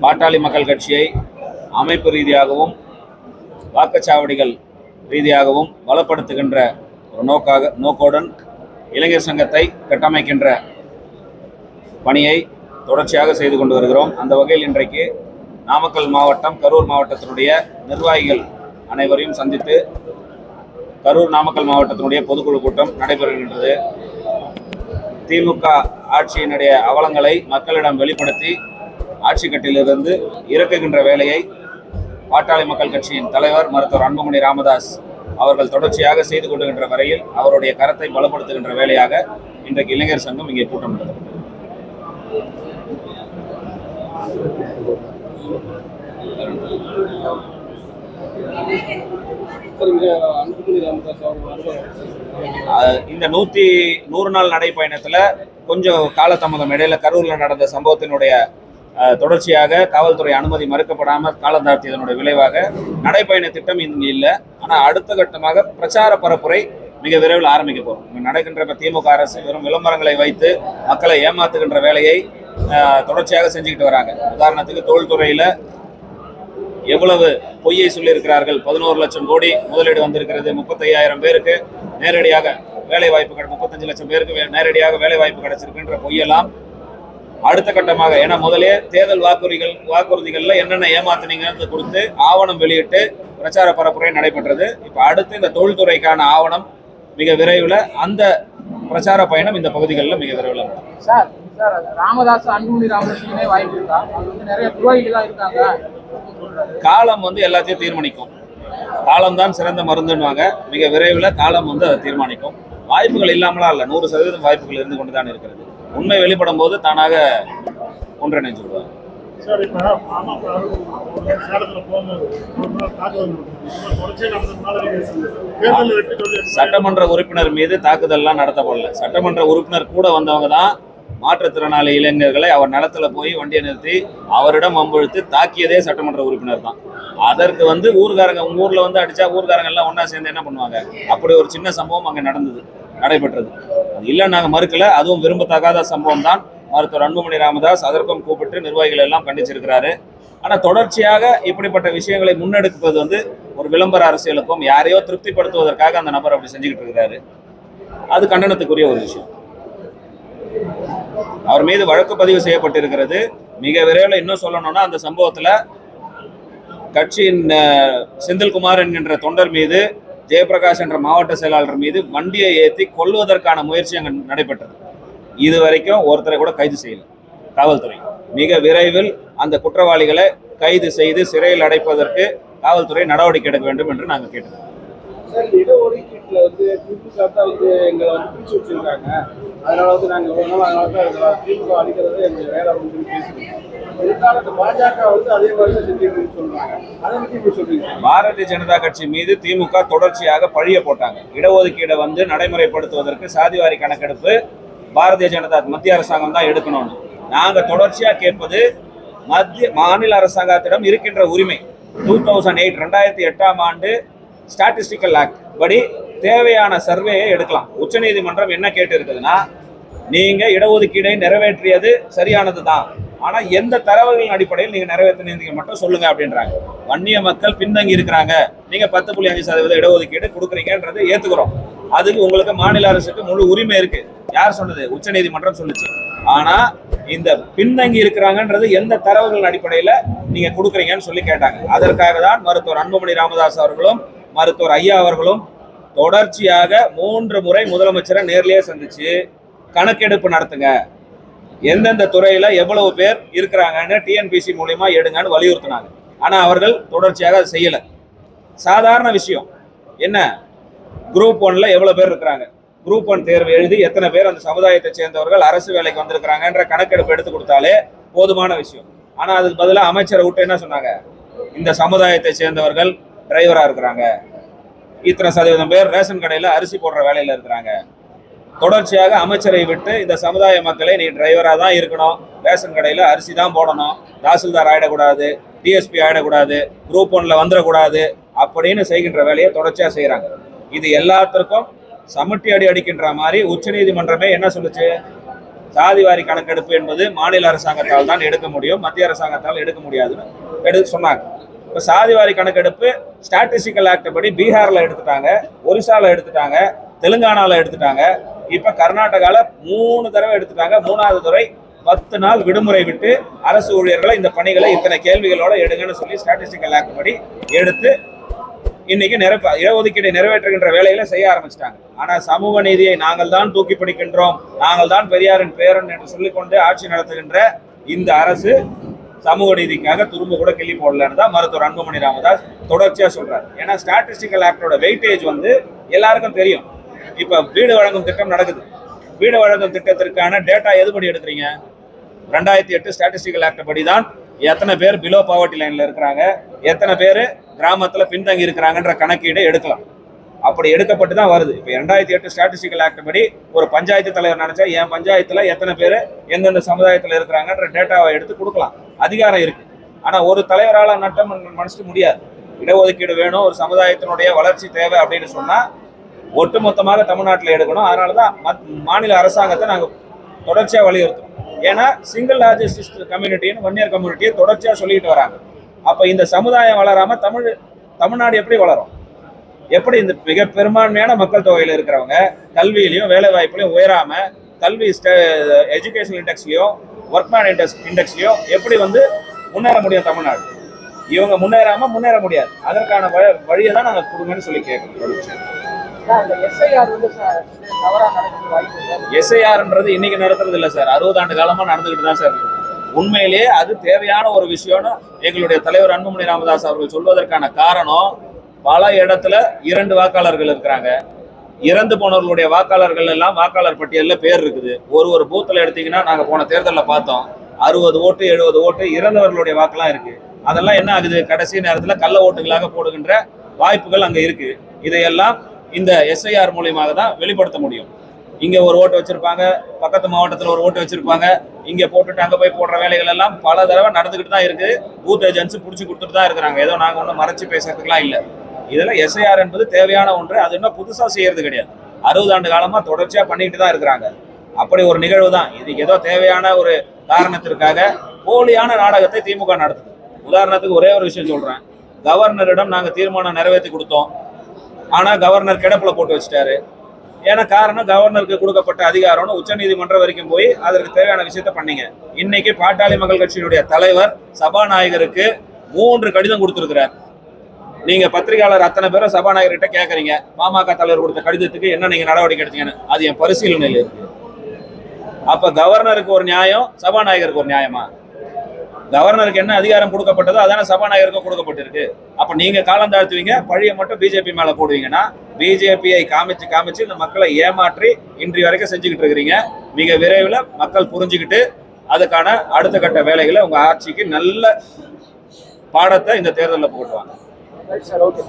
பாட்டாளி மக்கள் கட்சியை அமைப்பு ரீதியாகவும் வாக்குச்சாவடிகள் ரீதியாகவும் பலப்படுத்துகின்ற ஒரு நோக்காக நோக்கோடன் இளைஞர் சங்கத்தை கட்டமைக்கின்ற பணியை தொடர்ச்சியாக செய்து கொண்டு வருகிறோம். அந்த வகையில் இன்றைக்கு நாமக்கல் மாவட்டம் கரூர் மாவட்டத்தினுடைய நிர்வாகிகள் அனைவரையும் சந்தித்து கரூர் நாமக்கல் மாவட்டத்தினுடைய பொதுக்குழு கூட்டம் நடைபெறுகின்றது. திமுக ஆட்சியினுடைய அவலங்களை மக்களிடம் வெளிப்படுத்தி ஆட்சி கட்டிலிருந்து இறக்குகின்ற வேலையை பாட்டாளி மக்கள் கட்சியின் தலைவர் மருத்துவர் அன்புமணி ராமதாஸ் அவர்கள் தொடர்ச்சியாக செய்து கொண்டுகின்ற வரையில் அவருடைய கரத்தை பலப்படுத்துகின்ற வேலையாக இன்றைக்கு இளைஞர் சங்கம் இங்கே கூட்டம் அஹ் இந்த நூத்தி நூறு நாள் நடைப்பயணத்துல கொஞ்சம் காலதாமதம் இடையில கரூர்ல நடந்த சம்பவத்தினுடைய தொடர்ச்சியாக காவல்துறை அனுமதி மறுக்கப்படாமல் காலம் இதனுடைய விளைவாக நடைப்பயண திட்டம் இங்கு இல்லை. ஆனா அடுத்த கட்டமாக பிரச்சார பரப்புரை மிக விரைவில் ஆரம்பிக்க போகிறோம் நடக்கின்ற திமுக அரசு வெறும் விளம்பரங்களை வைத்து மக்களை ஏமாத்துகின்ற வேலையை அஹ், தொடர்ச்சியாக செஞ்சுக்கிட்டு வராங்க. உதாரணத்துக்கு தொழில்துறையில எவ்வளவு பொய்யை சொல்லியிருக்கிறார்கள்? பதினோரு லட்சம் கோடி முதலீடு வந்திருக்கிறது. முப்பத்தையாயிரம் பேருக்கு நேரடியாக வேலை வாய்ப்பு முப்பத்தஞ்சு லட்சம் பேருக்கு நேரடியாக வேலை வாய்ப்பு கிடைச்சிருக்குன்ற பொய்யெல்லாம் அடுத்த கட்டமாக ஏன்னா முதலே தேர்தல் வாக்குறுதிகள் வாக்குறுதிகள்ல என்னென்ன ஏமாத்துனீங்கன்னு கொடுத்து ஆவணம் வெளியிட்டு பிரச்சார பரப்புரை நடைபெற்றது. இப்ப அடுத்து இந்த தொழில்துறைக்கான ஆவணம் மிக விரைவில் அந்த பிரச்சார பயணம் இந்த பகுதிகளில் மிக விரைவில் சார் சார் ராமதாஸ் அன்புமணி ராமதாஸுக்குமே வாய்ப்பு இருக்கா? அவங்க வந்து நிறைய தான் இருக்காங்க. காலம் வந்து எல்லாத்தையும் தீர்மானிக்கும். காலம்தான் சிறந்த மருந்துன்னுவாங்க. மிக விரைவில் காலம் வந்து அதை தீர்மானிக்கும். வாய்ப்புகள் இல்லாமலாம் இல்லை. நூறு சதவீதம் வாய்ப்புகள் இருந்து கொண்டு தான் இருக்கிறது. உண்மை வெளிப்படும் போது தானாக ஒன்றிணைஞ்சு விடுவாங்க சார் இப்ப சேலத்துல போகும்போது சட்டமன்ற உறுப்பினர் மீது தாக்குதல்லாம் நடத்தப்படல. சட்டமன்ற உறுப்பினர் கூட வந்தவங்க தான் மாற்றுத்திறனாளி இளைஞர்களை அவர் நிலத்துல போய் வண்டியை நிறுத்தி அவரிடம் வம்பிழுத்து தாக்கியதே சட்டமன்ற உறுப்பினர் தான். அதற்கு வந்து ஊர்காரங்க உங்க ஊர்ல வந்து அடிச்சா ஊர்காரங்க எல்லாம் ஒண்ணா சேர்ந்து என்ன பண்ணுவாங்க? அப்படி ஒரு சின்ன சம்பவம் அங்க நடந்தது நடைபெற்றது. அது இல்லை நாங்கள் மறுக்கல. அதுவும் விரும்பத்தகாத சம்பவம் தான் மருத்துவர் அன்புமணி ராமதாஸ் அதற்கும் கூப்பிட்டு நிர்வாகிகள் எல்லாம் கண்டிச்சிருக்கிறாரு. ஆனால் தொடர்ச்சியாக இப்படிப்பட்ட விஷயங்களை முன்னெடுப்பது வந்து ஒரு விளம்பர அரசியலுக்கும் யாரையோ திருப்திப்படுத்துவதற்காக அந்த நபர் அப்படி செஞ்சுக்கிட்டு இருக்கிறாரு. அது கண்டனத்துக்குரிய ஒரு விஷயம். அவர் மீது வழக்கு பதிவு செய்யப்பட்டிருக்கிறது. மிக விரைவில் இன்னும் சொல்லணும்னா அந்த சம்பவத்தில் கட்சியின் செந்தில்குமார் என்கின்ற தொண்டர் மீது ஜெயபிரகாஷ் என்ற மாவட்ட செயலாளர் மீது வண்டியை ஏற்றி கொல்வதற்கான முயற்சி அங்கு நடைபெற்றது. இது வரைக்கும் ஒருத்தரை கூட கைது செய்யல. காவல்துறை. மிக விரைவில் அந்த குற்றவாளிகளை கைது செய்து சிறையில் அடைப்பதற்கு காவல்துறை நடவடிக்கை எடுக்க வேண்டும் என்று நாங்கள் கேட்டோம் சார் இடஒதுக்கீட்டில் வந்து திமுக தான் வந்து எங்களை வந்து பிரித்து வச்சுருக்காங்க. அதனால வந்து நாங்கள் ஒன்றும் அதனால தான் எங்களை திமுக அடிக்கிறது எங்கள் வேலை அப்படின்னு பேசுகிறோம் பாஜக பாரதிய ஜனதா கட்சி மீது திமுக தொடர்ச்சியாக பழிய போட்டாங்க. இடஒதுக்கீடை வந்து நடைமுறைப்படுத்துவதற்கு சாதிவாரி கணக்கெடுப்பு பாரதிய ஜனதா மத்திய அரசாங்கம் தான் எடுக்கணும்னு. நாங்க தொடர்ச்சியா கேட்பது மத்திய மாநில அரசாங்கத்திடம் இருக்கின்ற உரிமை. டூ தௌசண்ட் எயிட் ரெண்டாயிரத்தி எட்டாம் ஆண்டு ஸ்டாட்டிஸ்டிக்கல் ஆக்ட் படி தேவையான சர்வேயை எடுக்கலாம். உச்சநீதிமன்றம் என்ன கேட்டு இருக்குதுன்னா நீங்க இடஒதுக்கீடை நிறைவேற்றியது சரியானது தான் ஆனா எந்த தரவுகளின் அடிப்படையில் நீங்க நிறைவேற்றினீங்க மட்டும் சொல்லுங்க அப்படின்றாங்க. வன்னிய மக்கள் பின்தங்கி இருக்கிறாங்க. நீங்க பத்து புள்ளி அஞ்சு சதவீத இடஒதுக்கீடு கொடுக்குறீங்கன்றது ஏத்துக்கிறோம். அதுக்கு உங்களுக்கு மாநில அரசுக்கு முழு உரிமை இருக்கு. யார் சொன்னது? உச்சநீதிமன்றம் சொல்லுச்சு. ஆனா இந்த பின்தங்கி இருக்கிறாங்கன்றது எந்த தரவுகளின் அடிப்படையில நீங்க கொடுக்குறீங்கன்னு சொல்லி கேட்டாங்க. அதற்காக தான் மருத்துவர் அன்புமணி ராமதாஸ் அவர்களும் மருத்துவர் ஐயா அவர்களும் தொடர்ச்சியாக மூன்று முறை முதலமைச்சரை நேர்லேயே சந்திச்சு கணக்கெடுப்பு நடத்துங்க. எந்தெந்த துறையில எவ்வளவு பேர் இருக்கிறாங்கன்னு டிஎன்பிசி மூலியமா எடுங்கன்னு வலியுறுத்தினாங்க. ஆனா அவர்கள் தொடர்ச்சியாக அதை செய்யல. சாதாரண விஷயம். என்ன? குரூப் ஒன்ல எவ்வளவு பேர் இருக்கிறாங்க? குரூப் ஒன் தேர்வு எழுதி எத்தனை பேர் அந்த சமுதாயத்தை சேர்ந்தவர்கள் அரசு வேலைக்கு வந்திருக்கிறாங்கன்ற கணக்கெடுப்பு எடுத்து கொடுத்தாலே போதுமான விஷயம். ஆனா அதுக்கு பதிலாக அமைச்சரை விட்டு என்ன சொன்னாங்க? இந்த சமுதாயத்தை சேர்ந்தவர்கள் டிரைவராக இருக்கிறாங்க. இத்தனை சதவீதம் பேர் ரேஷன் கடையில் அரிசி போடுற வேலையில் இருக்கிறாங்க. தொடர்ச்சியாக அமைச்சரை விட்டு இந்த சமுதாய மக்களை நீ டிரைவராக தான் இருக்கணும். ரேஷன் கடையில் அரிசி தான் போடணும். தாசில்தார் ஆகிடக்கூடாது டிஎஸ்பி ஆகிடக்கூடாது குரூப் ஒன்ல வந்துடக்கூடாது அப்படின்னு செய்கின்ற வேலையை தொடர்ச்சியாக செய்கிறாங்க இது எல்லாத்திற்கும் சமட்டி அடி அடிக்கின்ற மாதிரி உச்சநீதிமன்றமே என்ன சொல்லுச்சு? சாதிவாரி கணக்கெடுப்பு என்பது மாநில அரசாங்கத்தால் தான் எடுக்க முடியும் மத்திய அரசாங்கத்தால் எடுக்க முடியாதுன்னு எடுத்து சொன்னாங்க. இப்போ சாதிவாரி கணக்கெடுப்பு ஸ்டாட்டிஸ்டிக்கல் ஆக்ட் படி பீகாரில் எடுத்துட்டாங்க ஒரிசாவில் எடுத்துட்டாங்க தெலுங்கானாவில் எடுத்துட்டாங்க. இப்போ கர்நாடகாவில் மூணு தடவை எடுத்துட்டாங்க. மூணாவது துறை பத்து நாள் விடுமுறை விட்டு அரசு ஊழியர்களை இந்த பணிகளை இத்தனை கேள்விகளோட எடுங்கன்னு சொல்லி ஸ்டாட்டிஸ்டிக்கல் ஆக்ட் படி எடுத்து இன்னைக்கு நிரப்ப இடஒதுக்கீடை நிறைவேற்றுகின்ற வேலையில செய்ய ஆரம்பிச்சிட்டாங்க. ஆனா சமூக நீதியை நாங்கள் தான் தூக்கி பிடிக்கின்றோம். நாங்கள் தான் பெரியாரின் பேரன் என்று சொல்லிக்கொண்டு ஆட்சி நடத்துகின்ற இந்த அரசு சமூக நீதிக்காக துரும்பு கூட கிள்ளி போடலன்னு தான் மருத்துவர் அன்புமணி ராமதாஸ் தொடர்ச்சியாக சொல்றாரு. ஏன்னா ஸ்டாட்டிஸ்டிக்கல் ஆக்டோட வெயிட்டேஜ் வந்து எல்லாருக்கும் தெரியும். இப்போ வீடு வழங்கும் திட்டம் நடக்குது. வீடு வழங்கும் திட்டத்திற்கான டேட்டா எதுபடி எடுக்கிறீங்க? ரெண்டாயிரத்தி எட்டு ஸ்டாட்டிஸ்டிக்கல் ஆக்ட் படி தான் எத்தனை பேர் பிலோ பாவர்ட்டி லைனில் இருக்கிறாங்க எத்தனை பேர் கிராமத்தில் பின்தங்கி இருக்கிறாங்கன்ற கணக்கீடு எடுக்கலாம். அப்படி எடுக்கப்பட்டு தான் வருது. இப்போ ரெண்டாயிரத்தி எட்டு ஸ்டாட்டிஸ்டிக்கல் ஆக்ட் படி ஒரு பஞ்சாயத்து தலைவர் நினைச்சா என் பஞ்சாயத்தில் எத்தனை பேர் எந்தெந்த சமுதாயத்தில் இருக்கிறாங்கன்ற டேட்டாவை எடுத்து கொடுக்கலாம். அதிகாரம் இருக்கு. ஆனா ஒரு தலைவரால் நட்டம் மனசுக்கு முடியாது. இடஒதுக்கீடு வேணும் ஒரு சமுதாயத்தினுடைய வளர்ச்சி தேவை அப்படின்னு சொன்னா ஒட்டுமொத்தமாக தமிழ்நாட்டில் எடுக்கணும். அதனால தான் மத்- மாநில அரசாங்கத்தை நாங்கள் தொடர்ச்சியாக வலியுறுத்தோம் ஏன்னா சிங்கிள் லார்ஜஸ்ட் கம்யூனிட்டின்னு வன்னியர் கம்யூனிட்டியை தொடர்ச்சியாக சொல்லிட்டு வராங்க. அப்போ இந்த சமுதாயம் வளராம தமிழ் தமிழ்நாடு எப்படி வளரும்? எப்படி இந்த மிக பெரும்பான்மையான மக்கள் தொகையில் இருக்கிறவங்க கல்வியிலையும் வேலை வாய்ப்புலையும் உயராம கல்வி எஜுகேஷன் இண்டெக்ஸ்லையும் ஒர்க்மேன் இண்டெக்ஸ் இண்டெக்ஸ்லையும் எப்படி வந்து முன்னேற முடியும் தமிழ்நாடு? இவங்க முன்னேறாம முன்னேற முடியாது. அதற்கான வழியை தான் நாங்கள் கொடுங்கன்னு சொல்லி இல்லை. எஸ்ஐஆர்ன்றது இன்னைக்கு நடத்துறது இல்ல சார். அறுபது ஆண்டு காலமா நடந்துகிட்டு தான் சார். உண்மையிலேயே அது தேவையான ஒரு விஷயம்னு எங்களுடைய தலைவர் அன்புமணி ராமதாஸ் அவர்கள் சொல்வதற்கான காரணம் பல இடத்துல இரண்டு வாக்காளர்கள் இருக்கிறாங்க. இறந்து போனவர்களுடைய வாக்காளர்கள் எல்லாம் வாக்காளர் பட்டியலில் பேர் இருக்குது. ஒரு ஒரு பூத்தில் எடுத்தீங்கன்னா நாங்கள் போன தேர்தலில் பார்த்தோம். அறுபது ஓட்டு எழுபது ஓட்டு இறந்தவர்களுடைய வாக்கெல்லாம் இருக்கு. அதெல்லாம் என்ன ஆகுது? கடைசி நேரத்தில் கள்ள ஓட்டுகளாக போடுகின்ற வாய்ப்புகள் அங்கே இருக்கு. இதையெல்லாம் இந்த எஸ்ஐஆர் மூலியமாக தான் வெளிப்படுத்த முடியும். இங்கே ஒரு ஓட்டு வச்சிருப்பாங்க பக்கத்து மாவட்டத்தில் ஒரு ஓட்டு வச்சிருப்பாங்க. இங்கே போட்டுட்டு அங்கே போய் போடுற வேலைகள் எல்லாம் பல தடவை நடந்துக்கிட்டு தான் இருக்குது பூத் ஏஜென்ட்ஸ் பிடிச்சி கொடுத்துட்டு தான் இருக்கிறாங்க. ஏதோ நாங்கள் ஒன்றும் மறைச்சு பேசுறதுக்குலாம் இல்லை. இதெல்லாம் எஸ்ஐஆர் என்பது தேவையான ஒன்று. அது இன்னும் புதுசாக செய்யறது கிடையாது. அறுபது ஆண்டு காலமாக தொடர்ச்சியாக பண்ணிட்டு தான் இருக்கிறாங்க. அப்படி ஒரு நிகழ்வு தான். இது ஏதோ தேவையான ஒரு காரணத்திற்காக போலியான நாடகத்தை திமுக நடத்துது. உதாரணத்துக்கு ஒரே ஒரு விஷயம் சொல்கிறேன் கவர்னரிடம் நாங்கள் தீர்மானம் நிறைவேற்றி கொடுத்தோம். ஆனால் கவர்னர் கிடப்பில் போட்டு வச்சுட்டாரு. ஏன்னா காரணம் கவர்னருக்கு கொடுக்கப்பட்ட அதிகாரம்னு உச்சநீதிமன்றம் வரைக்கும் போய் அதற்கு தேவையான விஷயத்த பண்ணீங்க. இன்னைக்கு பாட்டாளி மக்கள் கட்சியினுடைய தலைவர் சபாநாயகருக்கு மூன்று கடிதம் கொடுத்திருக்கிறார். நீங்க பத்திரிகையாளர் அத்தனை பேரும் சபாநாயகர்கிட்ட கேட்கறீங்க பாமக தலைவர் கொடுத்த கடிதத்துக்கு என்ன நீங்க நடவடிக்கை எடுத்தீங்கன்னு? அது என் பரிசீலனையில் இருக்கு. அப்ப கவர்னருக்கு ஒரு நியாயம் சபாநாயகருக்கு ஒரு நியாயமா? கவர்னருக்கு என்ன அதிகாரம் கொடுக்கப்பட்டதோ அதான சபாநாயகருக்கு கொடுக்கப்பட்டிருக்கு. அப்ப நீங்க காலம் தாழ்த்துவீங்க பழிய மட்டும் பிஜேபி மேல போடுவீங்கன்னா பிஜேபியை காமிச்சு காமிச்சு இந்த மக்களை ஏமாற்றி இன்றைய வரைக்கும் செஞ்சுக்கிட்டு இருக்கிறீங்க. மிக விரைவில் மக்கள் புரிஞ்சுக்கிட்டு அதுக்கான அடுத்த கட்ட வேலைகளை உங்க ஆட்சிக்கு நல்ல பாடத்தை இந்த தேர்தலில் போட்டுவாங்க சார் ஓகே